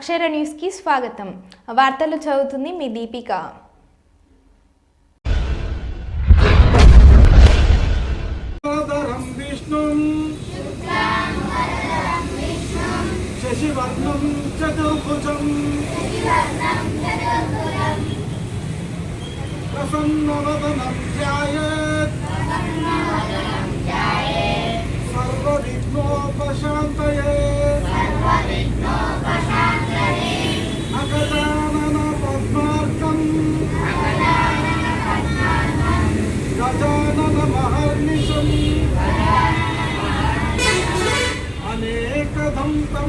అక్షర న్యూస్కి స్వాగతం. వార్తలు చదువుతుంది మీ దీపిక. శశివర్ణం చతుర్భుజం ప్రసన్నవదనం ధ్యాయేత్.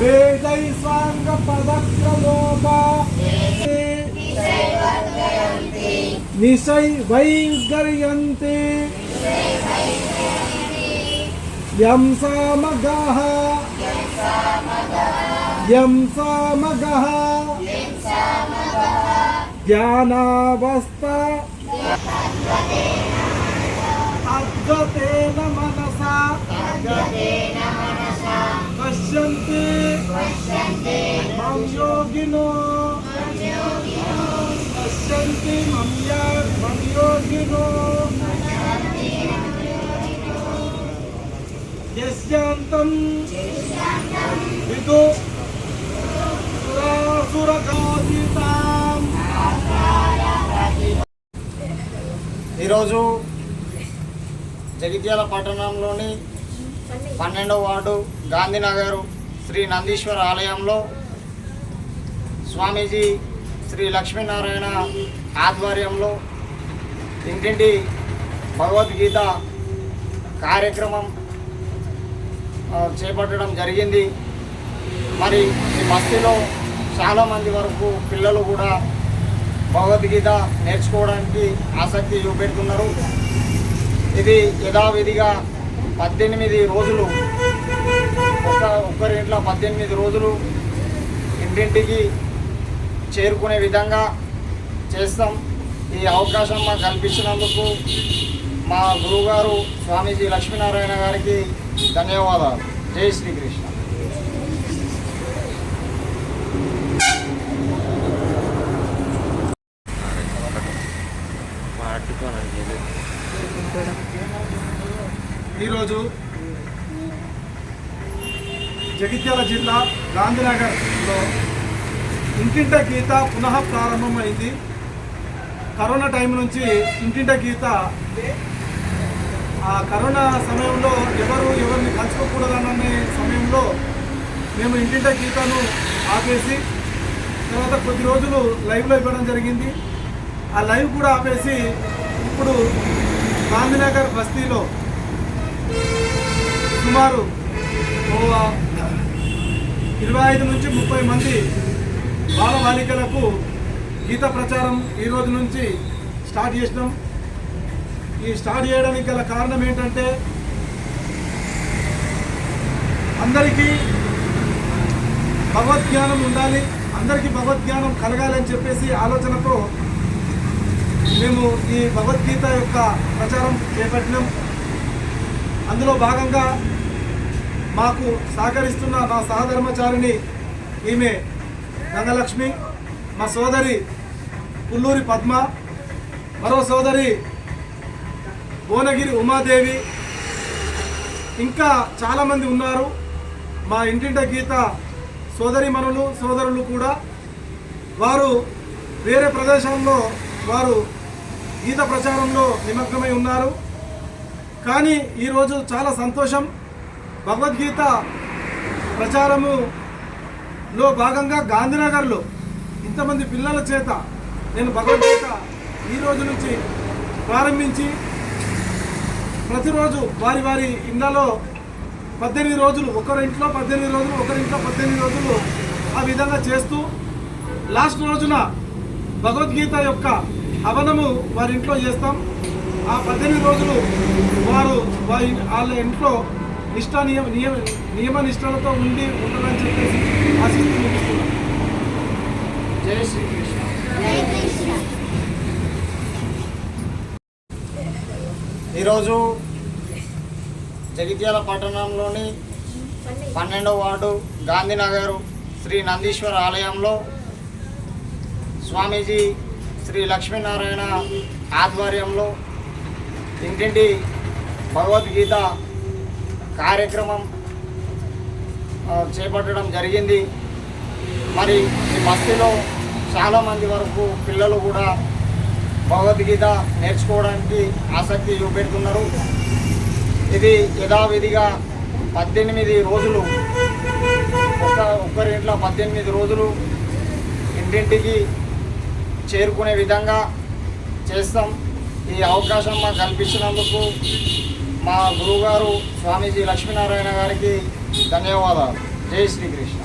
వేదై సాంగ పదక్రమోపా నిశై వైగర్యంతి యం సామగః యం సామగః జ్ఞానావస్థ పశ్యంతి మం యోగినో పశ్యంతి మం యా- మం యోగినో యస్యాంతం విదు సురాసురకాదితాం ఈరోజు జగిత్యాల పట్టణంలోని పన్నెండవ వార్డు గాంధీనగర్ శ్రీ నందీశ్వర ఆలయంలో స్వామీజీ శ్రీ లక్ష్మీనారాయణ ఆధ్వర్యంలో ఇంటింటి భగవద్గీత కార్యక్రమం చేపట్టడం జరిగింది. మరి ఈ బస్తీలో చాలామంది వరకు పిల్లలు కూడా భగవద్గీత నేర్చుకోవడానికి ఆసక్తి చూపెడుతున్నారు. ఇది యథావిధిగా పద్దెనిమిది రోజులు. ఒక ఒక్కరింట్లో పద్దెనిమిది రోజులు ఇంటింటికి చేరుకునే విధంగా చేస్తాం. ఈ అవకాశం మాకు కల్పించినందుకు మా గురువుగారు స్వామీజీ లక్ష్మీనారాయణ గారికి ధన్యవాదాలు. జై శ్రీకృష్ణ ఈరోజు జగిత్యాల జిల్లా గాంధీనగర్లో ఇంటింట గీత పునః ప్రారంభమైంది. కరోనా టైం నుంచి ఇంటింట గీత ఆ కరోనా సమయంలో ఎవరు ఎవరిని కలుసుకోకూడదనే సమయంలో మేము ఇంటింట గీతను ఆపేసి తర్వాత కొద్ది రోజులు లైవ్లో ఇవ్వడం జరిగింది. ఆ లైవ్ కూడా ఆపేసి ఇప్పుడు గాంధీనగర్ బస్తీలో సుమారు ఇరవై ఐదు నుంచి ముప్పై మంది బాలబాలికలకు గీత ప్రచారం ఈరోజు నుంచి స్టార్ట్ చేసినాం. ఈ స్టార్ట్ చేయడానికి గల కారణం ఏంటంటే అందరికీ భగవద్జ్ఞానం ఉండాలి అందరికీ భగవద్జ్ఞానం కలగాలని చెప్పేసి ఆలోచనతో మేము ఈ భగవద్గీత యొక్క ప్రచారం చేపట్టినాం. అందులో భాగంగా మాకు సహకరిస్తున్న మా సహధర్మచారిణి ఈమె నందలక్ష్మి మా సోదరి పుల్లూరి పద్మ మరో సోదరి భువనగిరి ఉమాదేవి. ఇంకా చాలామంది ఉన్నారు. మా ఇంటింట గీత సోదరి మనులు సోదరులు కూడా. వారు వేరే ప్రదేశాల్లో వారు గీత ప్రచారంలో నిమగ్నమై ఉన్నారు. కానీ ఈరోజు చాలా సంతోషం. భగవద్గీత ప్రచారములో భాగంగా గాంధీనగర్లో ఇంతమంది పిల్లల చేత నేను భగవద్గీత ఈ రోజు నుంచి ప్రారంభించి ప్రతిరోజు వారి వారి ఇళ్ళలో పద్దెనిమిది రోజులు ఒకరింట్లో పద్దెనిమిది రోజులు ఒకరింట్లో పద్దెనిమిది రోజులు ఆ విధంగా చేస్తూ లాస్ట్ రోజున భగవద్గీత యొక్క హవనము వారి ఇంట్లో చేస్తాం. ఆ పద్దెనిమిది రోజులు వారు వారి వాళ్ళ ఇంట్లో నిష్ఠా నియమ నియమ నియమ నిష్టలతో ఉండి ఉంటారని చెప్పేసి ఆశిస్తూ జై శ్రీకృష్ణ. ఈరోజు జగిత్యాల పట్టణంలోని పన్నెండవ వార్డు గాంధీనగర్ శ్రీ నందీశ్వర ఆలయంలో స్వామీజీ శ్రీ లక్ష్మీనారాయణ ఆధ్వర్యంలో ఇంటింటి భగవద్గీత కార్యక్రమం చేపట్టడం జరిగింది. మరి ఈ బస్తీలో చాలామంది వరకు పిల్లలు కూడా భగవద్గీత నేర్చుకోవడానికి ఆసక్తి చూపెడుతున్నారు. ఇది యథావిధిగా పద్దెనిమిది రోజులు ఒక ఒక్కరింట్లో పద్దెనిమిది రోజులు ఇంటింటికి చేరుకునే విధంగా చేస్తాం. ఈ అవకాశం మాకు కల్పించినందుకు మా గురువుగారు స్వామీజీ లక్ష్మీనారాయణ గారికి ధన్యవాదాలు. జై శ్రీకృష్ణ